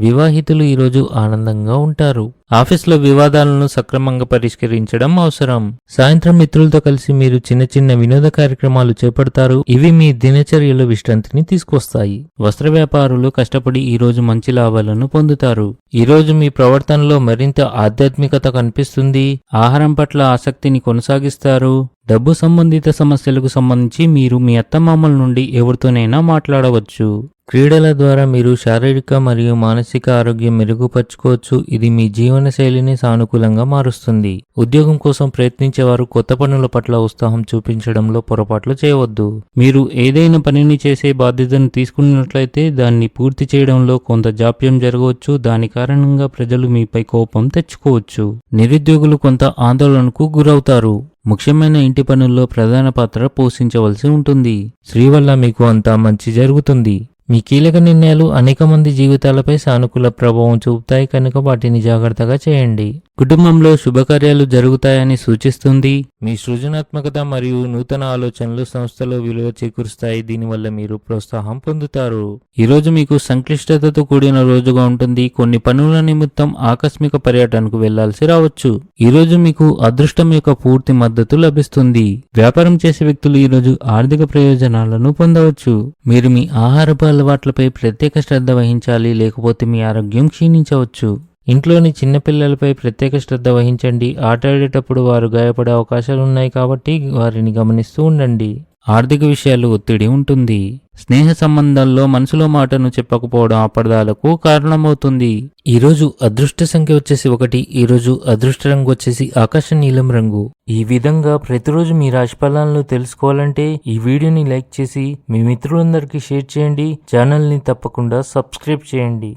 వివాహితులు ఈరోజు ఆనందంగా ఉంటారు. ఆఫీస్లో వివాదాలను సక్రమంగా పరిష్కరించడం అవసరం. సాయంత్రం మిత్రులతో కలిసి మీరు చిన్న చిన్న వినోద కార్యక్రమాలు చేపడతారు. ఇవి మీ దినచర్యలో విశ్రాంతిని తీసుకొస్తాయి. వస్త్ర వ్యాపారులు కష్టపడి ఈ రోజు మంచి లాభాలను పొందుతారు. ఈ రోజు మీ ప్రవర్తనలో మరింత ఆధ్యాత్మికత కనిపిస్తుంది. ఆహారం పట్ల ఆసక్తిని కొనసాగిస్తారు. డబ్బు సంబంధిత సమస్యలకు సంబంధించి మీరు మీ అత్తమామల నుండి ఎవరితోనైనా మాట్లాడవచ్చు. క్రీడల ద్వారా మీరు శారీరక మరియు మానసిక ఆరోగ్యం మెరుగుపరుచుకోవచ్చు. ఇది మీ జీవన శైలిని సానుకూలంగా మారుస్తుంది. ఉద్యోగం కోసం ప్రయత్నించే వారు కొత్త పనుల పట్ల ఉత్సాహం చూపించడంలో పొరపాట్లు చేయవద్దు. మీరు ఏదైనా పనిని చేసే బాధ్యతను తీసుకున్నట్లయితే దాన్ని పూర్తి చేయడంలో కొంత జాప్యం జరగవచ్చు. దాని కారణంగా ప్రజలు మీపై కోపం తెచ్చుకోవచ్చు. నిరుద్యోగులు కొంత ఆందోళనకు గురవుతారు. ముఖ్యమైన ఇంటి పనుల్లో ప్రధాన పాత్ర పోషించవలసి ఉంటుంది. స్త్రీ వల్ల మీకు అంతా మంచి జరుగుతుంది. మీ కీలక నిర్ణయాలు అనేక మంది జీవితాలపై సానుకూల ప్రభావం చూపుతాయి కనుక వాటిని జాగ్రత్తగా చేయండి. కుటుంబంలో శుభకార్యాలు జరుగుతాయని సూచిస్తుంది. మీ సృజనాత్మకత మరియు నూతన ఆలోచనలు సంస్థలో విలువ చేకూరుస్తాయి. దీనివల్ల మీరు ప్రోత్సాహం పొందుతారు. ఈ రోజు మీకు సంక్లిష్టతతో కూడిన రోజుగా ఉంటుంది. కొన్ని పనుల నిమిత్తం ఆకస్మిక పర్యటనకు వెళ్ళాల్సి రావచ్చు. ఈ రోజు మీకు అదృష్టం యొక్క పూర్తి మద్దతు లభిస్తుంది. వ్యాపారం చేసే వ్యక్తులు ఈ రోజు ఆర్థిక ప్రయోజనాలను పొందవచ్చు. మీరు మీ ఆహారపు అలవాట్లపై ప్రత్యేక శ్రద్ధ వహించాలి. లేకపోతే మీ ఆరోగ్యం క్షీణించవచ్చు. ఇంట్లోని చిన్నపిల్లలపై ప్రత్యేక శ్రద్ధ వహించండి. ఆటాడేటప్పుడు వారు గాయపడే అవకాశాలు ఉన్నాయి కాబట్టి వారిని గమనిస్తూ ఉండండి. ఆర్థిక విషయాలు ఒత్తిడి ఉంటుంది. స్నేహ సంబంధాల్లో మనసులో మాటను చెప్పకపోవడం అపర్దాలకు కారణమవుతుంది. ఈరోజు అదృష్ట సంఖ్య వచ్చేసి ఒకటి ఈరోజు అదృష్ట రంగు వచ్చేసి ఆకాశ నీలం రంగు. ఈ విధంగా ప్రతిరోజు మీ రాశి ఫలాలను తెలుసుకోవాలంటే ఈ వీడియోని లైక్ చేసి మీ మిత్రులందరికీ షేర్ చేయండి. ఛానల్ని తప్పకుండా సబ్స్క్రైబ్ చేయండి.